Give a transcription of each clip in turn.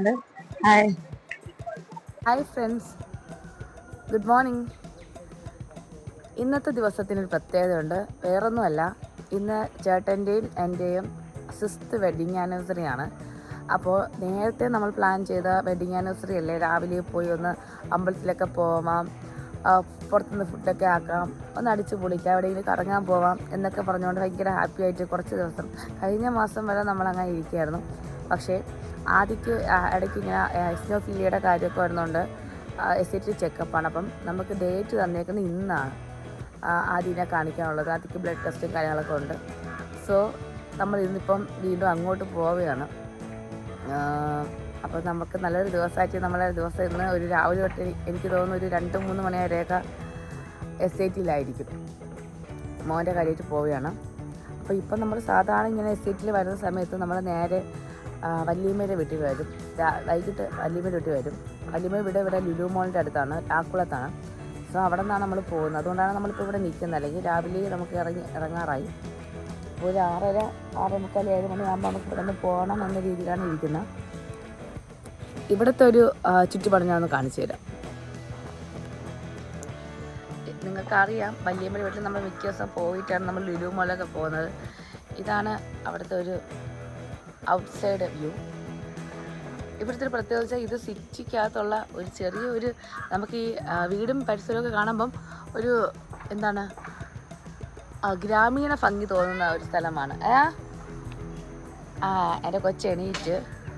Hi hi friends good morning ഇന്നത്തെ ദിവസത്തിനൊരു പ്രത്യേകതയുണ്ട്. വേറൊന്നുമല്ല. ഇന്ന് ചേട്ടന്റെയും എന്റെയും സിക്സ്ത് വെഡിങ് ആനിവേഴ്സറി ആണ്. അപ്പോൾ നേരത്തെ നമ്മൾ പ്ലാൻ ചെയ്ത വെഡിങ് ആനിവേഴ്സറി അല്ലേ? രാവിലെ പോയി ഒന്ന് അമ്പലത്തിലൊക്കെ പോവാം. പുറത്തുനിന്ന് ഫുഡൊക്കെ ആക്കാം. ഒന്ന് അടിച്ച് പൊളിക്കാം. എവിടെയെങ്കിലും കറങ്ങാൻ പോവാം എന്നൊക്കെ പറഞ്ഞുകൊണ്ട് ഭയങ്കര ഹാപ്പി ആയിട്ട് കുറച്ച് ദിവസം കഴിഞ്ഞ മാസം വരെ നമ്മൾ അങ്ങനെ ഇരിക്കുകയായിരുന്നു. പക്ഷേ ആദ്യക്ക് ഇടയ്ക്ക് ഇങ്ങനെ എസ്നോഫിലിയുടെ കാര്യമൊക്കെ വരുന്നുണ്ട്. എസ് ടി ചെക്കപ്പാണ്. അപ്പം നമുക്ക് ഡേറ്റ് തന്നേക്കുന്നത് ഇന്നാണ്. ആദ്യം കാണിക്കാനുള്ളത്. ആദ്യക്ക് ബ്ലഡ് ടെസ്റ്റും കാര്യങ്ങളൊക്കെ ഉണ്ട്. സോ നമ്മൾ ഇന്നിപ്പം വീണ്ടും അങ്ങോട്ട് പോവുകയാണ്. അപ്പോൾ നമുക്ക് നല്ലൊരു ദിവസമായിട്ട് നമ്മളെ ദിവസം ഇന്ന് ഒരു രാവിലെ തൊട്ട് എനിക്ക് തോന്നുന്നു ഒരു രണ്ട് മൂന്ന് മണി വരെയൊക്കെ എസ് ഐ ടിയിലായിരിക്കും മോന്റെ കാര്യമായിട്ട് പോവുകയാണ്. അപ്പോൾ ഇപ്പം നമ്മൾ സാധാരണ ഇങ്ങനെ എസ് ഐ ടിയിൽ വരുന്ന സമയത്ത് നമ്മൾ നേരെ വല്യമ്മയുടെ വീട്ടിൽ വരും. വൈകിട്ട് വല്യമ്മയുടെ വീട്ടിൽ വരും. വല്യമ്മ വീട് ഇവിടെ ലുലു മോളിന്റെ അടുത്താണ് ആക്കുളത്താണ് സോ അവിടെ നിന്നാണ് നമ്മൾ പോകുന്നത്. അതുകൊണ്ടാണ് നമ്മളിപ്പോൾ ഇവിടെ നിൽക്കുന്നത്. അല്ലെങ്കിൽ രാവിലെ നമുക്ക് ഇറങ്ങി ഇറങ്ങാറായി. ഒരു ആറര ആറ് മുക്കാൽ ഏഴ് മണിയാകുമ്പോൾ നമുക്ക് ഇവിടെ നിന്ന് പോകണം എന്ന രീതിയിലാണ് ഇരിക്കുന്നത്. ഇവിടുത്തെ ഒരു ചുറ്റുപാട് ഞാൻ ഒന്ന് കാണിച്ചു തരാം. നിങ്ങൾക്കറിയാം വല്യമ്മയുടെ വീട്ടിൽ നമ്മൾ മിക്ക ദിവസം പോയിട്ടാണ് നമ്മൾ ലുലു മോളൊക്കെ പോകുന്നത്. ഇതാണ് അവിടുത്തെ ഒരു ഔട്ട്സൈഡ് വ്യൂ ഇവിടുത്തെ ഒരു പ്രത്യേകത ഇത് സിറ്റിക്കകത്തുള്ള ഒരു ചെറിയ ഒരു നമുക്ക് ഈ വീടും പരിസരമൊക്കെ കാണുമ്പം ഒരു എന്താണ് ഗ്രാമീണ ഭംഗി തോന്നുന്ന ഒരു സ്ഥലമാണ്. ആ എന്റെ കൊച്ചു എണീറ്റ്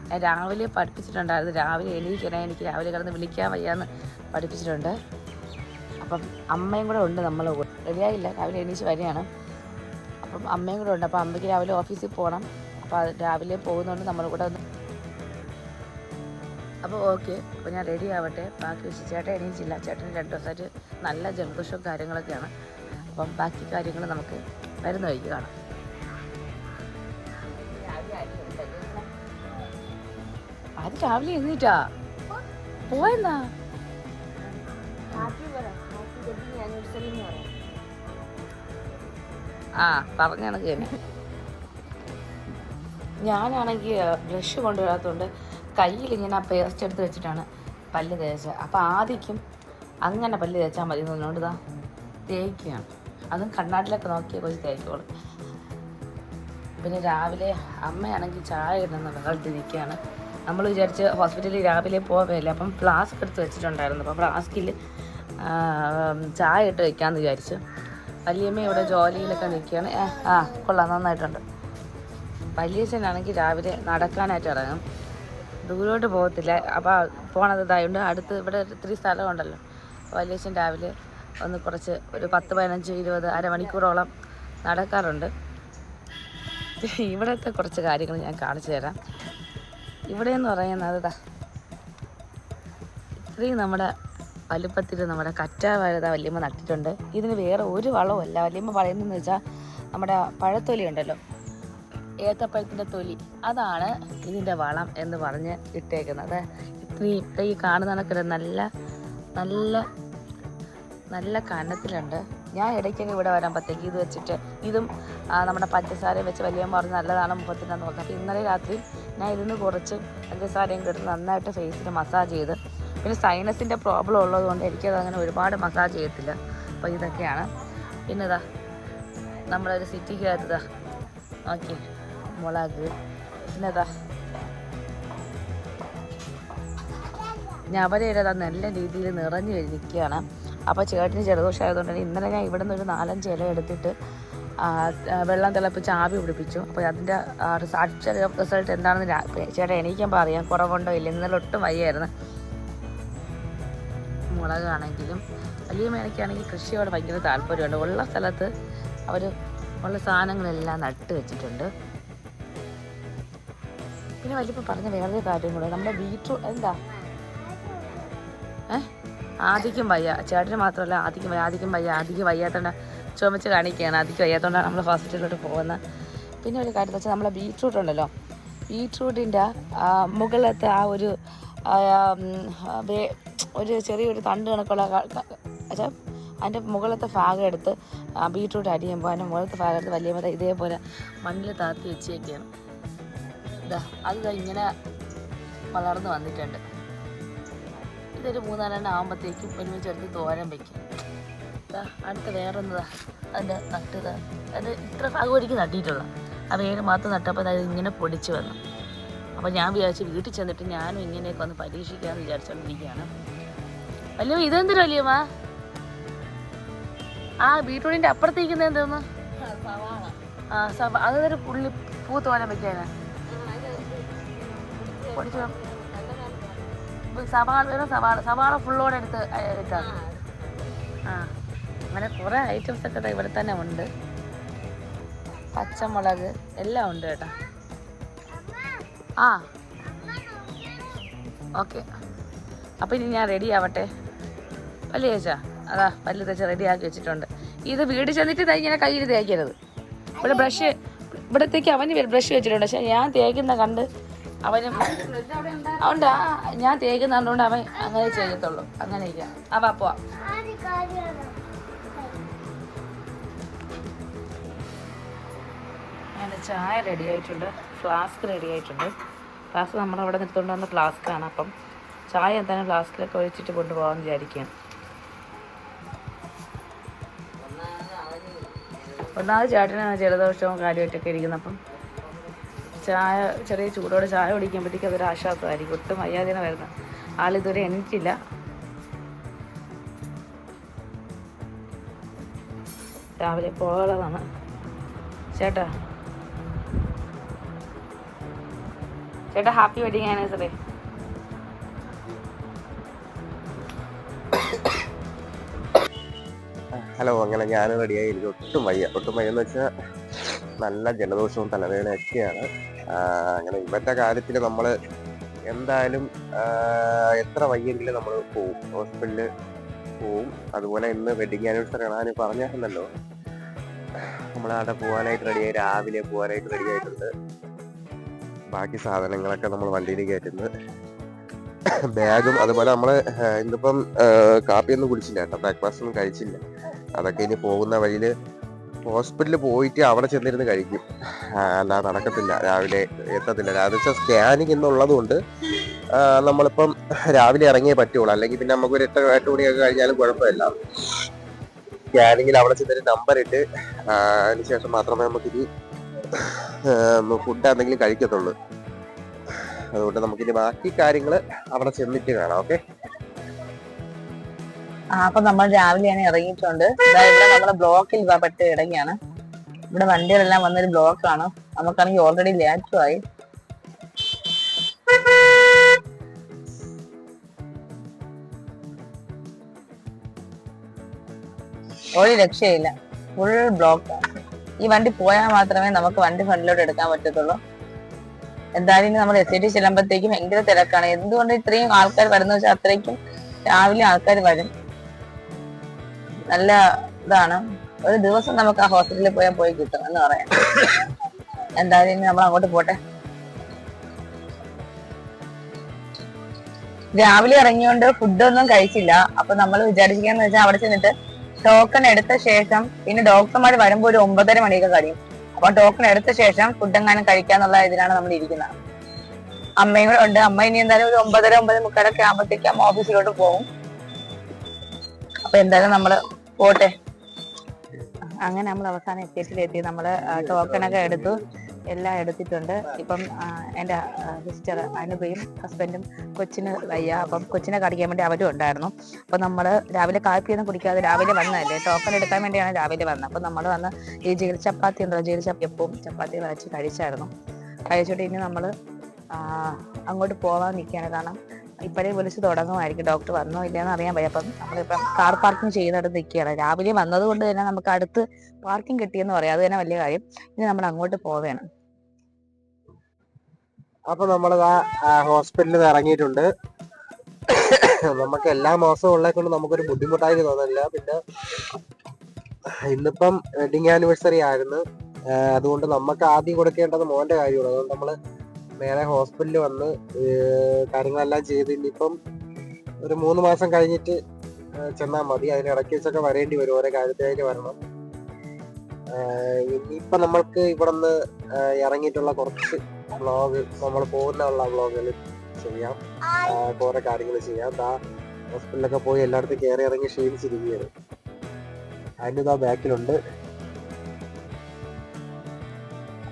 ഞാൻ രാവിലെ പഠിപ്പിച്ചിട്ടുണ്ടായിരുന്നു. രാവിലെ എണീക്കണേ എനിക്ക് രാവിലെ കിടന്ന് വിളിക്കാൻ വയ്യാന്ന് പഠിപ്പിച്ചിട്ടുണ്ട്. അപ്പം അമ്മയും കൂടെ ഉണ്ട് നമ്മൾ റെഡിയായില്ല? രാവിലെ എണീച്ച് വരികയാണ്. അപ്പം അമ്മയും കൂടെ ഉണ്ട്. അപ്പം അമ്മയ്ക്ക് രാവിലെ ഓഫീസിൽ പോകണം. അപ്പോൾ രാവിലെ പോകുന്നതുകൊണ്ട് നമ്മൾ കൂടെ ഒന്ന് അപ്പോൾ ഓക്കെ അപ്പോൾ ഞാൻ റെഡി ആവട്ടെ. ബാക്കി വെച്ച് ചേട്ടൻ എണീച്ചില്ല. ചേട്ടൻ രണ്ട് ദിവസമായിട്ട് നല്ല ജലദോഷവും കാര്യങ്ങളൊക്കെയാണ്. അപ്പം ബാക്കി കാര്യങ്ങൾ നമുക്ക് വരുന്ന വഴിക്ക് കാണാം. അത് രാവിലെ എഴുന്നേറ്റാ പോയെന്നാ? ആ പറഞ്ഞാണ് തന്നെ ഞാനാണെങ്കിൽ ബ്രഷ് കൊണ്ടുവരാത്തതുകൊണ്ട് കയ്യിൽ ഇങ്ങനെ ആ പേസ്റ്റ് എടുത്ത് വെച്ചിട്ടാണ് പല്ല് തേച്ചത്. അപ്പോൾ ആദ്യം അങ്ങനെ പല്ല് തേച്ചാൽ മതി എന്നുകൊണ്ട് ഇതാ തേക്കുകയാണ്. അതും കണ്ണാടിലൊക്കെ നോക്കിയ കുറച്ച് തേക്കോളും. പിന്നെ രാവിലെ അമ്മയാണെങ്കിൽ ചായ ഇടുന്ന വെള്ളത്തിരിക്കുകയാണ് നമ്മൾ വിചാരിച്ച് ഹോസ്പിറ്റലിൽ രാവിലെ പോവേല അപ്പം ഫ്ലാസ്ക് എടുത്ത് വെച്ചിട്ടുണ്ടായിരുന്നു. അപ്പോൾ ഫ്ലാസ്കിൽ ചായ ഇട്ട് വയ്ക്കാമെന്ന് വിചാരിച്ചു. വലിയമ്മ ഇവിടെ ജോലിയിലൊക്കെ നിൽക്കുകയാണ്. ആ കൊള്ളാം നന്നായിട്ടുണ്ട്. വലിയച്ഛനാണെങ്കിൽ രാവിലെ നടക്കാനായിട്ട് ഇറങ്ങും. ദൂരോട്ട് പോകത്തില്ല. അപ്പോൾ പോണതായതുകൊണ്ട് അടുത്ത് ഇവിടെ ഒത്തിരി സ്ഥലമുണ്ടല്ലോ വലിയച്ഛൻ രാവിലെ ഒന്ന് കുറച്ച് ഒരു പത്ത് പതിനഞ്ച് ഇരുപത് അരമണിക്കൂറോളം നടക്കാറുണ്ട്. ഇവിടുത്തെ കുറച്ച് കാര്യങ്ങൾ ഞാൻ കാണിച്ചു തരാം. ഇവിടെ എന്ന് പറയുന്നത് ഇതാ ഇത്രയും നമ്മുടെ വലുപ്പത്തിൽ നമ്മുടെ കറ്റാവാഴത വല്യമ്മ നട്ടിട്ടുണ്ട്. ഇതിന് വേറെ ഒരു വളവുമല്ല. വല്യമ്മ പറയുന്നതെന്ന് വെച്ചാൽ നമ്മുടെ പഴത്തൊലി ഉണ്ടല്ലോ. ഏത്തപ്പഴത്തിന്റെ തൊലി. അതാണ് ഇതിന്റെ വളം എന്ന് പറഞ്ഞ് ഇട്ടേക്കുന്നത്. ഇപ്പം ഈ കാണുന്ന നല്ല നല്ല നല്ല കനത്തിലുണ്ട്. ഞാൻ ഇടയ്ക്കൊക്കെ ഇവിടെ വരുമ്പോഴത്തേക്ക് ഇത് വെച്ചിട്ട് ഇതും നമ്മുടെ പഞ്ചസാരയും വെച്ച് വലിയ പറഞ്ഞ് നല്ലതാണ് മുഖത്തിനെന്ന് നോക്കാം അപ്പോൾ ഇന്നലെ രാത്രി ഞാൻ ഇതിന് കുറച്ച് പഞ്ചസാരയും കിട്ടുന്ന നന്നായിട്ട് ഫേസിൽ മസാജ് ചെയ്ത്. പിന്നെ സൈനസിന്റെ പ്രോബ്ലം ഉള്ളതുകൊണ്ട് എനിക്കത് അങ്ങനെ ഒരുപാട് മസാജ് ചെയ്യത്തില്ല. അപ്പോൾ ഇതൊക്കെയാണ്. പിന്നെ ഇതാ നമ്മളൊരു സിറ്റിക്കകത്ത് ഇതാ ഓക്കെ മുളക്. ഞാൻ ഞവരയിലതാ നല്ല രീതിയിൽ നിറഞ്ഞു നിൽക്കുകയാണ് അപ്പോൾ ചേട്ടന് ജലദോഷം ആയതുകൊണ്ട് തന്നെ ഇന്നലെ ഞാൻ ഇവിടെ നിന്ന് ഒരു നാലഞ്ച് ഇല എടുത്തിട്ട് വെള്ളം തിളപ്പിച്ച് ആവി പിടിപ്പിച്ചു. അപ്പോൾ അതിന്റെ സാക്ഷ റിസൾട്ട് എന്താണെന്ന് ചേട്ടൻ എണീക്കുമ്പോൾ അറിയാം കുറവുണ്ടോ ഇല്ല ഇന്നലെ ഒട്ടും വയ്യായിരുന്നു. മുളകാണെങ്കിലും വലിയ മേനയ്ക്കാണെങ്കിൽ കൃഷിയോട് ഭയങ്കര താല്പര്യമുണ്ട്. ഉള്ള സ്ഥലത്ത് അവർ ഉള്ള സാധനങ്ങളെല്ലാം നട്ട് വെച്ചിട്ടുണ്ട്. പിന്നെ വലിയപ്പോൾ പറഞ്ഞ വേറെ കാര്യം കൂടെ. നമ്മുടെ ബീട്രൂട്ട് എന്താ? ഏ? ആദിക്കും വയ്യ. ചേട്ടന് മാത്രമല്ല ആദിക്കും വയ്യ. ആദിക്കും വയ്യ. ആദിക്ക് വയ്യാത്തോണ്ട് ചുമച്ച് കാണിക്കുകയാണ്. ആദിക്ക് വയ്യാത്തോണ്ടാണ് നമ്മൾ ഹോസ്പിറ്റലിലോട്ട് പോകുന്നത്. പിന്നെ ഒരു കാര്യം വെച്ചാൽ നമ്മളെ ബീട്രൂട്ട് ഉണ്ടല്ലോ. ബീട്രൂട്ടിന്റെ മുകളിലത്തെ ആ ഒരു ഒരു ചെറിയൊരു തണ്ട് കണക്കുള്ള അതിന്റെ മുകളിലത്തെ ഭാഗം എടുത്ത് ബീട്രൂട്ട് അടിയുമ്പോൾ അതിന്റെ മുകളിലത്തെ ഭാഗം എടുത്ത് വലിയ ഇതേപോലെ മണ്ണിൽ താത്തി വെച്ചേക്കാണ്. ഇതാ അത് ഇങ്ങനെ വളർന്നു വന്നിട്ടുണ്ട്. ഇതൊരു മൂന്നാലെണ്ണം ആകുമ്പോഴത്തേക്കും ഒരുമിച്ചെടുത്ത് തോരൻ വയ്ക്കും അടുത്ത വേറൊന്നതാ അതിന്റെ നട്ടത് അത് ഇത്ര ഭാഗം ഒരിക്കൽ നട്ടിട്ടുള്ള ആ വേര് മാത്രം നട്ടപ്പോൾ അത് ഇങ്ങനെ പൊടിച്ച് വന്നു. അപ്പോൾ ഞാൻ വിചാരിച്ചു വീട്ടിൽ ചെന്നിട്ട് ഞാനും ഇങ്ങനെയൊക്കെ ഒന്ന് പരീക്ഷിക്കാമെന്ന് വിചാരിച്ചുകൊണ്ടിരിക്കുകയാണ് വലിയ ഇതെന്തൊരു വല്യമ്മ? ആ ബീട്രൂട്ടിന്റെ അപ്പുറത്തേക്കുന്നത് എന്തോന്ന്? ആ സവ അതൊരു പുള്ളി പൂ തോരൻ ഇപ്പൊ സവാള വേണം സവാള. സവാള ഫുള്ളോടെ എടുത്ത് അയ- ആ അങ്ങനെ കുറേ ഐറ്റംസ് ഒക്കെ ഇവിടെ തന്നെ ഉണ്ട്. പച്ചമുളക് എല്ലാം ഉണ്ട് കേട്ടോ. ആ. ഓക്കെ. അപ്പോൾ ഇനി ഞാൻ റെഡി ആവട്ടെ. പല്ല് ചേച്ചാ? അതാ പല്ല് തേച്ച റെഡി ആക്കി വെച്ചിട്ടുണ്ട്. ഇത് വീട് ചെന്നിട്ട് ദാ ഇങ്ങനെ കയ്യിൽ തേക്കരുത്. ഇവിടെ ബ്രഷ് ഇവിടത്തേക്ക് അവന് ബ്രഷ് വെച്ചിട്ടുണ്ട്. പക്ഷെ ഞാൻ തേക്കുന്ന കണ്ട് അവനും അതുകൊണ്ട് ഞാൻ തേക്കുന്ന കണ്ടുകൊണ്ട് അവൻ അങ്ങനെ ചെയ്യത്തുള്ളൂ. അങ്ങനെ ഇല്ല അവ പോവാ. ചായ റെഡി ആയിട്ടുണ്ട്. ഫ്ലാസ്ക് റെഡി ആയിട്ടുണ്ട്. ഫ്ലാസ്ക് നമ്മളവിടെ നിർത്തുകൊണ്ട് വന്ന ഫ്ലാസ്ക്കാണ് അപ്പം ചായ എന്തായാലും ഫ്ലാസ്കിലൊക്കെ ഒഴിച്ചിട്ട് കൊണ്ടുപോകാമെന്ന് വിചാരിക്കുകയാണ് ഒന്നാമത് ചേട്ടന് ജലദോഷവും കാര്യമായിട്ടൊക്കെ ഇരിക്കുന്നു അപ്പം ചായ ചെറിയ ചൂടോടെ ചായ കുടിക്കുമ്പോഴത്തേക്കും അതൊരു ആശ്വാസമായിരിക്കും. ഒട്ടും വയ്യാതിനെ വരുന്നത്. ആളിതുവരെ എണീറ്റില്ല. രാവിലെ പോകാനുള്ളതാണ്. ചേട്ടാ. ചേട്ടാ ഹാപ്പി വെഡിങ് ആനിവേഴ്സറി. ഹലോ അങ്ങനെ ഞാൻ റെഡിയായി. എനിക്ക് ഒട്ടും വയ്യ. ഒട്ടും വയ്യ എന്ന് വെച്ചാൽ നല്ല ജലദോഷവും തലവേദനയൊക്കെയാണ്. അങ്ങനെ ഇവരുടെ കാര്യത്തിൽ നമ്മൾ എന്തായാലും എത്ര വയ്യെങ്കിലും നമ്മൾ പോവും. ഹോസ്പിറ്റലിൽ പോവും. അതുപോലെ ഇന്ന് വെഡിങ് ആനിവേഴ്സറി ആണ് ഞാൻ പറഞ്ഞിട്ടുണ്ടല്ലോ നമ്മളവിടെ പോകാനായിട്ട് റെഡിയായി രാവിലെ പോകാനായിട്ട് റെഡി ആയിട്ടുണ്ട്. ബാക്കി സാധനങ്ങളൊക്കെ നമ്മൾ വണ്ടിയിൽ കയറ്റുന്നത് ബാഗും അതുപോലെ നമ്മൾ ഇന്നിപ്പം കാപ്പിയൊന്നും കുടിച്ചില്ല കേട്ടോ. ബ്രേക്ക്ഫാസ്റ്റ് ഒന്നും കഴിച്ചില്ല. അതൊക്കെ ഇനി പോകുന്ന വഴിയിൽ ഹോസ്പിറ്റലിൽ പോയിട്ട് അവിടെ ചെന്നിരുന്ന് കഴിക്കും. അല്ല നടക്കത്തില്ല. രാവിലെ എത്തത്തില്ല. രാവിലെ വെച്ചാൽ സ്കാനിങ് എന്നുള്ളത് കൊണ്ട് നമ്മളിപ്പം രാവിലെ ഇറങ്ങിയേ പറ്റുള്ളൂ. അല്ലെങ്കിൽ പിന്നെ നമുക്ക് ഒരു എട്ട് എട്ട് മണിയൊക്കെ കഴിഞ്ഞാലും കുഴപ്പമില്ല. സ്കാനിങ്ങിൽ അവിടെ ചെന്നൊരു നമ്പർ ഇട്ട് അതിന് ശേഷം മാത്രമേ നമുക്ക് ഇനി ഫുഡ് എന്തെങ്കിലും കഴിക്കത്തുള്ളൂ. അതുകൊണ്ട് നമുക്കിനി ബാക്കി കാര്യങ്ങൾ അവിടെ ചെന്നിട്ട് കാണാം. ഓക്കെ അപ്പൊ നമ്മൾ രാവിലെയാണ് ഇറങ്ങിയിട്ടുണ്ട്. ഇവിടെ നമ്മുടെ ബ്ലോക്കിൽ പെട്ട് ഇടങ്ങിയാണ് ഇവിടെ വണ്ടികളെല്ലാം വന്നൊരു ബ്ലോക്കാണ്. നമുക്കാണെങ്കിൽ ഓൾറെഡി ലാറ്റും ആയി. ഒരു രക്ഷയില്ല. ഫുൾ ബ്ലോക്ക് ഈ വണ്ടി പോയാൽ മാത്രമേ നമുക്ക് വണ്ടി ഫ്രണ്ടിലോട്ട് എടുക്കാൻ പറ്റത്തുള്ളൂ. എന്തായാലും നമ്മൾ എസ് ഐ ടി ചെല്ലുമ്പോഴത്തേക്കും ഭയങ്കര തിരക്കാണ്. എന്തുകൊണ്ട് ഇത്രയും ആൾക്കാർ വരുന്ന വെച്ചാൽ അത്രയ്ക്കും രാവിലെ ആൾക്കാർ വരും. നല്ല ഇതാണ്. ഒരു ദിവസം നമുക്ക് ആ ഹോസ്പിറ്റലിൽ പോയാൽ പോയി കിട്ടും എന്ന് പറയാം. എന്തായാലും ഇനി നമ്മൾ അങ്ങോട്ട് പോട്ടെ. രാവിലെ ഇറങ്ങിയോണ്ട് ഫുഡൊന്നും കഴിച്ചില്ല. അപ്പൊ നമ്മൾ വിചാരിച്ചിരിക്കാന്ന് വെച്ചാൽ അവിടെ ചെന്നിട്ട് ടോക്കൺ എടുത്ത ശേഷം പിന്നെ ഡോക്ടർമാർ വരുമ്പോൾ ഒരു ഒമ്പതര മണിയൊക്കെ കഴിയും. അപ്പൊ ടോക്കൺ എടുത്ത ശേഷം ഫുഡ് എങ്ങാനും കഴിക്കാന്നുള്ള ഇതിലാണ് നമ്മൾ ഇരിക്കുന്നത്. അമ്മയും കൂടെ ഉണ്ട്. അമ്മ ഇനി എന്തായാലും ഒരു ഒമ്പതര ഒമ്പത് മുക്കാലൊക്കെ ആകുമ്പോഴത്തേക്കും ഓഫീസിലോട്ട് പോകും. അപ്പൊ എന്തായാലും നമ്മൾ പോട്ടെ. അങ്ങനെ നമ്മൾ അവസാനം എത്തിയിട്ടിലെത്തി നമ്മൾ ടോക്കണൊക്കെ എടുത്തു. എല്ലാം എടുത്തിട്ടുണ്ട്. ഇപ്പം എന്റെ സിസ്റ്റർ അനുപയും ഹസ്ബൻഡും കൊച്ചിന് വയ്യ. അപ്പം കൊച്ചിനെ കാണിക്കാൻ വേണ്ടി അവരും ഉണ്ടായിരുന്നു. അപ്പം നമ്മൾ രാവിലെ കാപ്പിയൊന്നും കുടിക്കാതെ രാവിലെ വന്നതല്ലേ? ടോക്കൺ എടുക്കാൻ വേണ്ടിയാണ് രാവിലെ വന്നത്. അപ്പം നമ്മൾ വന്ന് ഈ ജീൽ ചപ്പാത്തി ഉണ്ടല്ലോ ജീൽ ചപ്പവും ചപ്പാത്തി വരച്ച് കഴിച്ചായിരുന്നു. കഴിച്ചിട്ട് ഇനി നമ്മൾ അങ്ങോട്ട് പോകാൻ നിൽക്കുകയാണ്. കാരണം ഇപ്പോഴേ വിളിച്ച് തുടങ്ങുമായിരിക്കും. ഡോക്ടർ വന്നോ ഇല്ലയെന്ന് അറിയാൻ പറ്റും അപ്പം നമ്മളിപ്പം കാർ പാർക്കിംഗ് ചെയ്യുന്നിടത്ത് നിൽക്കുകയാണ്. രാവിലെ വന്നത് കൊണ്ട് തന്നെ നമുക്ക് അടുത്ത് പാർക്കിംഗ് കിട്ടിയെന്ന് പറയാം. അത് തന്നെ വലിയ കാര്യം. ഇനി നമ്മൾ അങ്ങോട്ട് പോവുകയാണ് അപ്പൊ നമ്മൾ ഹോസ്പിറ്റലിൽ ഇറങ്ങിയിട്ടുണ്ട്. നമുക്ക് എല്ലാ മാസവും ഉള്ളത് കൊണ്ട് നമുക്കൊരു ബുദ്ധിമുട്ടായിട്ട് തോന്നില്ല പിന്നെ ഇന്നിപ്പം വെഡിങ് ആനിവേഴ്സറി ആയിരുന്നു. അതുകൊണ്ട് നമുക്ക് ആദ്യം കൊടുക്കേണ്ടത് മോന്റെ കാര്യമാണ്. അതുകൊണ്ട് നമ്മൾ നേരെ ഹോസ്പിറ്റലിൽ വന്ന് കാര്യങ്ങളെല്ലാം ചെയ്ത് ഇനിയിപ്പം ഒരു മൂന്ന് മാസം കഴിഞ്ഞിട്ട് ചെന്നാൽ ചെന്നാ മതി. അതിന് ഇടയ്ക്ക് വെച്ചൊക്കെ വരേണ്ടി വരും. ഓരോ കാര്യത്തിനായിട്ട് വരണം. ഇനിയിപ്പം നമ്മൾക്ക് ഇവിടെ നിന്ന് ഇറങ്ങിയിട്ടുള്ള കുറച്ച് വ്ളോഗ് നമ്മൾ പോകുന്നുള്ള വ്ളോഗുകൾ ചെയ്യാം. ഓരോ കാര്യങ്ങൾ ചെയ്യാം. ദാ ഹോസ്പിറ്റലിലൊക്കെ പോയി എല്ലായിടത്തും കയറി ഇറങ്ങി ക്ഷീണിച്ചിരിക്കുകയാണ്. അതിന്റെ ഇതാ ബാക്കിലുണ്ട്.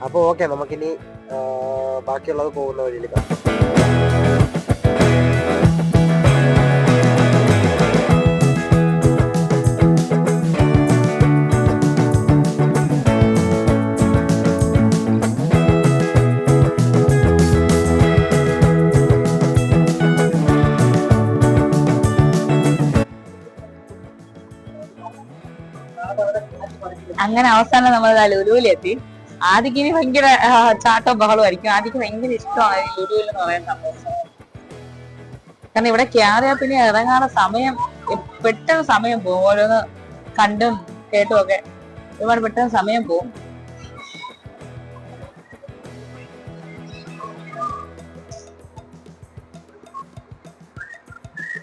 അപ്പോൾ ഓക്കെ നമുക്കിനി ബാക്കിയുള്ളത് പോകുന്ന വഴിയിൽ കാണാം. അങ്ങനെ അവസാനം നമ്മൾ ലുലുവിലെത്തി. ആദിക്കിന് ഭയങ്കര ചാട്ടോ ബഹളവും ആയിരിക്കും. ആദിക്ക് ഭയങ്കര ഇഷ്ടമാണ് ലുലുവിൽ എന്ന് പറയുന്ന സംഭവം. കാരണം ഇവിടെ കയറിയാൽ പിന്നെ ഇറങ്ങാനുള്ള സമയം പെട്ടെന്ന് സമയം പോകും. ഓരോന്ന് കണ്ടും കേട്ടും ഒക്കെ. ഒരുപാട് പെട്ടെന്ന് സമയം പോകും.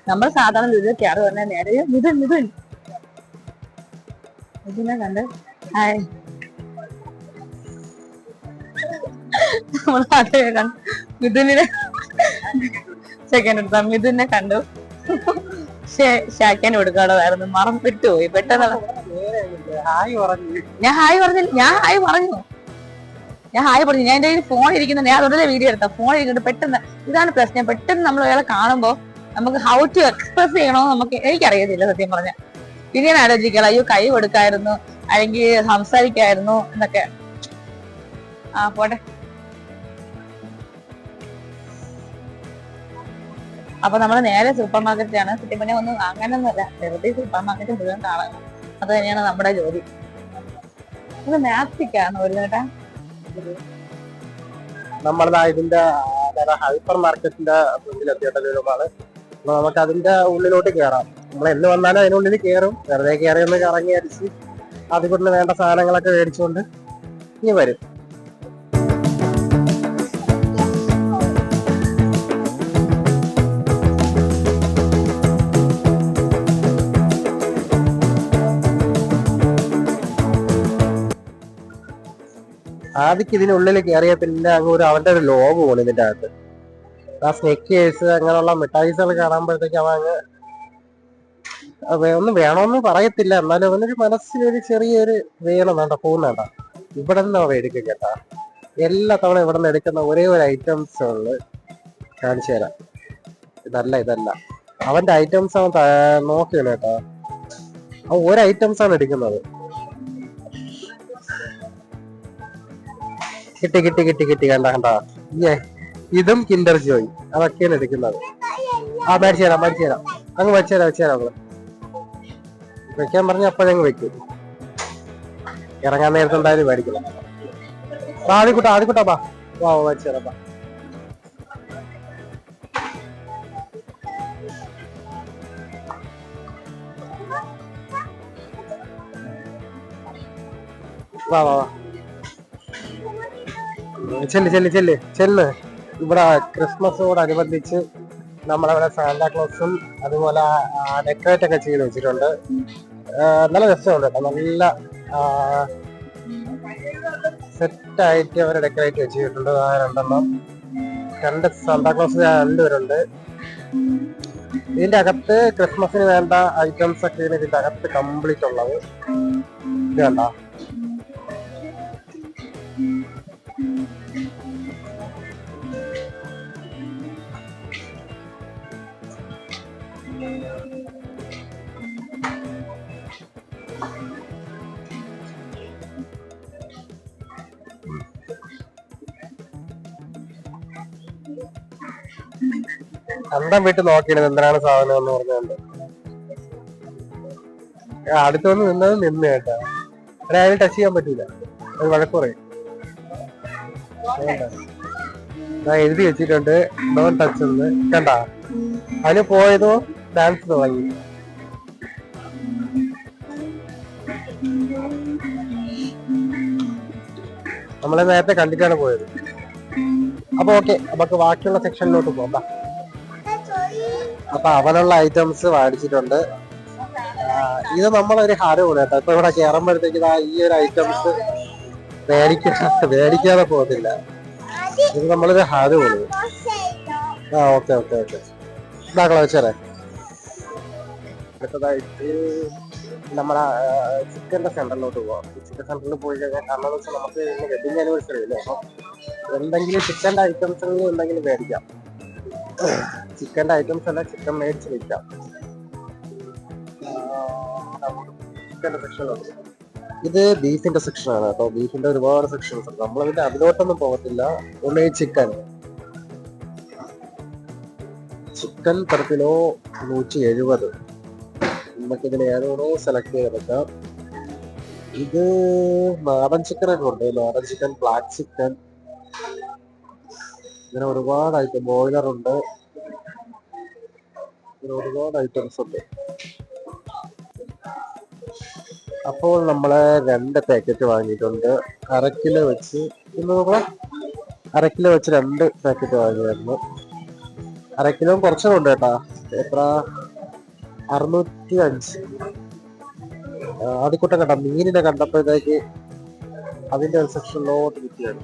നമ്മൾ സാധാരണ ലുലു കയറി പറഞ്ഞാൽ നേരെ. മിഥുൻ മിഥുൻ. മിഥുനെ കണ്ട്. ഹായ്. നമ്മൾ കണ്ടു മിഥുനിനെ സെക്കൻഡ് എടുത്താ. മിഥുനെ കണ്ടു. ഷാക്കാൻ കൊടുക്കാനുള്ളതായിരുന്നു. മറം വിട്ടുപോയി പെട്ടെന്ന് ഹായ് പറഞ്ഞു. ഞാൻ ഹായ് പറഞ്ഞില്ല. ഞാൻ ഹായ് പറഞ്ഞു. ഞാൻ ഹായ് പറഞ്ഞു. ഞാൻ എന്റെ ഫോൺ ഇരിക്കുന്ന ഞാൻ അതുകൊണ്ട് വീഡിയോ എടുത്താ ഫോൺ ഇരിക്കുന്നുണ്ട്. പെട്ടെന്ന് ഇതാണ് പ്രശ്നം. പെട്ടെന്ന് നമ്മൾ ഒരാളെ കാണുമ്പോൾ നമുക്ക് ഹൗ ടു എക്സ്പ്രസ് ചെയ്യണമെന്ന് നമുക്ക് എനിക്കറിയത്തില്ല സത്യം പറഞ്ഞ. പിന്നെ ഞാൻ ആലോചിക്കണം അയ്യോ കൈ കൊടുക്കായിരുന്നു. അല്ലെങ്കിൽ സംസാരിക്കായിരുന്നു എന്നൊക്കെ. ആ പോട്ടെ. അപ്പൊ നമ്മൾ നേരെ സൂപ്പർ മാർക്കറ്റിലാണ് പറഞ്ഞാൽ ഒന്നും അങ്ങനൊന്നുമല്ല വെറുതെ സൂപ്പർ മാർക്കറ്റ് മുഴുവൻ കാണാൻ അത് തന്നെയാണ് നമ്മുടെ ജോലി. ഇത് മാപ്റ്റിക്കാണ് ഒരു നമ്മളിതാ ഇതിന്റെ ഹൈപ്പർ മാർക്കറ്റിന്റെ മുന്നിൽ എത്തിയിട്ടൊരുമാണ് അപ്പൊ നമുക്ക് അതിന്റെ ഉള്ളിലോട്ട് കയറാം നമ്മൾ എന്ന് വന്നാലും അതിനുള്ളിൽ കയറും വെറുതെ കയറി ഒന്ന് കറങ്ങി അടിച്ച് അതുകൊണ്ട് വേണ്ട സാധനങ്ങളൊക്കെ മേടിച്ചുകൊണ്ട് ഇനി വരും. ആദ്യക്ക് ഇതിനുള്ളിൽ കയറിയ പിന്നെ അങ്ങ് ഒരു അവന്റെ ഒരു ലോഗോ ആണ് ഇതിന്റെ അകത്ത്. ആ സ്നെക്കേഴ്സ് അങ്ങനെയുള്ള മിഠായിസുകൾ കാണുമ്പോഴത്തേക്ക് അവ അങ്ങ് ഒന്നും വേണമെന്ന് പറയത്തില്ല. എന്നാലും അവനൊരു മനസ്സിലൊരു ചെറിയൊരു വേണം വേണ്ട പോകുന്നേണ്ട ഇവിടെ നിന്ന് അവ എടുക്കുക കേട്ടാ. എല്ലാ തവണ ഇവിടെ നിന്ന് എടുക്കുന്ന ഒരേ ഒരു ഐറ്റംസ് ഉള്ളു കാണിച്ചു തരാം. ഇതല്ല ഇതല്ല. അവന്റെ ഐറ്റംസ് അവൻ നോക്കിയാണ് കേട്ടോ. അവൻ ഒരു ഐറ്റംസ് ആണ് എടുക്കുന്നത്. കിട്ടി കിട്ടി കിട്ടി കിട്ടി. കണ്ട കണ്ട. ഇതും കിൻഡർ ജോയ് അതൊക്കെയാണ് എടുക്കുന്നത്. ആ മേടിച്ചു തരാം മേടിച്ചു തരാം. അങ്ങ് വെച്ചു തരാം വെച്ചു തരാം വെക്കാൻ പറഞ്ഞ അപ്പോഴങ്ങ് വെക്കും. ഇറങ്ങാൻ നേരത്തെ എന്തായാലും മേടിക്കണം. ആദ്യക്കൂട്ടാ ആദ്യക്കൂട്ടാ ബാ വാ. വാ, മേടിച്ചു തരാം ബാ വാ വാ വാ. ചെല്ല് ചെല്ല് ചെല്ല് ചെല്ല്. ഇവിടെ ക്രിസ്മസോടനുബന്ധിച്ച് നമ്മളവിടെ സാന്താക്ലോസും അതുപോലെ ഡെക്കറേറ്റ് ഒക്കെ ചെയ്ത് വെച്ചിട്ടുണ്ട്. നല്ല രസമുണ്ട് കേട്ടോ. നല്ല സെറ്റായിട്ട് അവർ ഡെക്കറേറ്റ് വെച്ചിട്ടുണ്ട്. രണ്ടെണ്ണം. രണ്ട് സാന്താക്ലോസ് രണ്ടുപേരുണ്ട്. ഇതിന്റെ അകത്ത് ക്രിസ്മസിന് വേണ്ട ഐറ്റംസ് ഒക്കെയാണ് ഇതിന്റെ അകത്ത് കംപ്ലീറ്റ് ഉള്ളത്. ഇത് കണ്ടോ? അന്തം വിട്ട് നോക്കിയത് എന്തിനാണ് സാധനം എന്ന് പറഞ്ഞുകൊണ്ട് അടുത്ത് വന്ന് നിന്നത് നിന്ന് കേട്ടാ. അവിടെ ആരും ടച്ച് ചെയ്യാൻ പറ്റൂല. അത് വഴക്ക് പറയും. വേണ്ട. എഴുതി വെച്ചിട്ടുണ്ട്. നോൺ ടച്ച് എന്ന്. കണ്ട? അതിന് പോയതോ? ഡാൻസ് തുടങ്ങി. നമ്മളെ നേരത്തെ കണ്ടിട്ടാണ് പോയത്. അപ്പൊ ഓക്കെ നമുക്ക് ബാക്കിയുള്ള സെക്ഷനിലോട്ട് പോകാം. അപ്പൊ അവനുള്ള ഐറ്റംസ് മേടിച്ചിട്ടുണ്ട് ഇത് നമ്മളൊരു ഹരമാണ് കേട്ടോ. ഇപ്പൊ ഇവിടെ കയറുമ്പോഴത്തേക്ക് ഈ ഒരു ഐറ്റംസ് മേടിക്കാ മേടിക്കാതെ പോകത്തില്ല. ഇത് നമ്മളൊരു ഹരമാണ്. ആ ഓക്കെ ഓക്കെ ഓക്കെ ഇതാക്കളെ വെച്ചേരെ അടുത്തതായിട്ട് നമ്മളെ ചിക്കന്റെ സെന്ററിലോട്ട് പോവാം. ചിക്കൻ സെന്ററിൽ പോയി കഴിഞ്ഞാൽ കാരണം വെച്ചാൽ നമുക്ക് വെഡിങ് ആനിവേഴ്സറി അല്ലേ? അപ്പം എന്തെങ്കിലും ചിക്കന്റെ ഐറ്റംസുകൾ എന്തെങ്കിലും മേടിക്കാം. ചിക്കന്റെ ഐറ്റംസ് അല്ല ചിക്കൻ മേടിച്ച് വയ്ക്കാം ചിക്കന്റെ സെക്ഷനുണ്ട് ഇത് ബീഫിന്റെ സെക്ഷനാണ് കേട്ടോ. ബീഫിന്റെ ഒരുപാട് സെക്ഷൻസ് ഉണ്ട്. നമ്മൾ പിന്നെ അതിലോട്ടൊന്നും പോകത്തില്ല. ഒന്ന് ചിക്കൻ ചിക്കൻ പെർ കിലോ നൂറ്റി എഴുപത്. നമുക്കിതിന് ഏതോടോ സെലക്ട് ചെയ്തെടുക്കാം ഇത് നാടൻ ചിക്കൻ ഒക്കെ ഉണ്ട്. നാടൻ ചിക്കൻ ബ്ലാക്ക് ചിക്കൻ ഇങ്ങനെ ഒരുപാട് ഐറ്റം ബോയിലർ ഉണ്ട്. ഇങ്ങനെ ഒരുപാട് ഐറ്റംസ് ഉണ്ട്. അപ്പോൾ നമ്മൾ രണ്ട് പാക്കറ്റ് വാങ്ങിയിട്ടുണ്ട്. അര കിലോ വെച്ച് ഇന്ന് നമ്മൾ അര കിലോ വെച്ച് രണ്ട് പാക്കറ്റ് വാങ്ങിയായിരുന്നു. അര കിലോ കുറച്ചുണ്ട് കേട്ടാ. എത്ര? അറുന്നൂറ്റി അഞ്ച് ആദ്യക്കൂട്ടം കണ്ട മീനിനെ കണ്ടപ്പോഴത്തേക്ക് അതിന്റെ ഒരു സെക്ഷൻ ലോട്ട് കിട്ടിയാണ്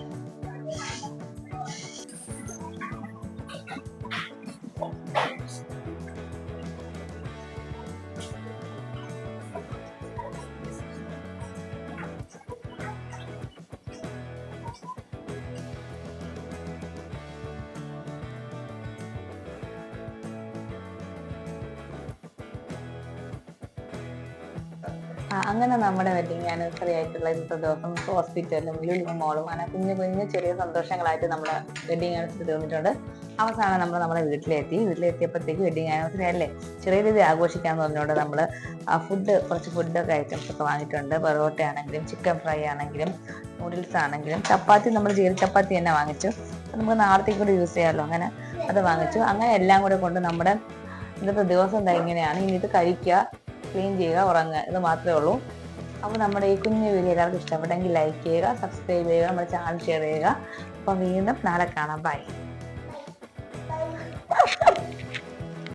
അങ്ങനെ നമ്മുടെ വെഡിങ് ആനിവേഴ്സറി ആയിട്ടുള്ള ഇന്നത്തെ ദിവസം ഹോസ്പിറ്റലും ലുലു മോളും അങ്ങനെ കുഞ്ഞു കുഞ്ഞു ചെറിയ സന്തോഷങ്ങളായിട്ട് നമ്മുടെ വെഡിങ് ആനിവേഴ്സറി തോന്നിയിട്ടുണ്ട്. അവസാനം നമ്മൾ നമ്മുടെ വീട്ടിലെത്തി. വീട്ടിലെത്തിയപ്പോഴത്തേക്ക് വെഡിങ് ആനിവേഴ്സറി അല്ലേ? ചെറിയ രീതിയിൽ ആഘോഷിക്കാന്ന് പറഞ്ഞുകൊണ്ട് നമ്മൾ ഫുഡ് കുറച്ച് ഫുഡൊക്കെ ഐറ്റംസ് ഒക്കെ വാങ്ങിയിട്ടുണ്ട്. പൊറോട്ട ആണെങ്കിലും ചിക്കൻ ഫ്രൈ ആണെങ്കിലും നൂഡിൽസ് ആണെങ്കിലും ചപ്പാത്തി നമ്മൾ ജീര ചപ്പാത്തി തന്നെ വാങ്ങിച്ചു. നമുക്ക് നാളത്തേക്ക് കൂടി യൂസ് ചെയ്യാമല്ലോ അങ്ങനെ അത് വാങ്ങിച്ചു. അങ്ങനെ എല്ലാം കൂടെ കൊണ്ട് നമ്മുടെ ഇന്നത്തെ ദിവസം ഇങ്ങനെയാണ്. ഇനി ഇത് കഴിക്കുക. ക്ലീൻ ചെയ്യുക ഉറങ്ങുക എന്ന് മാത്രമേ ഉള്ളൂ. അപ്പോൾ നമ്മുടെ ഈ കുഞ്ഞു വീഡിയോ എല്ലാവർക്കും ഇഷ്ടപ്പെട്ടെങ്കിൽ ലൈക്ക് ചെയ്യുക സബ്സ്ക്രൈബ് ചെയ്യുക നമ്മുടെ ചാനൽ ഷെയർ ചെയ്യുക. അപ്പോൾ വീണ്ടും നാളെ കാണാം. ബൈ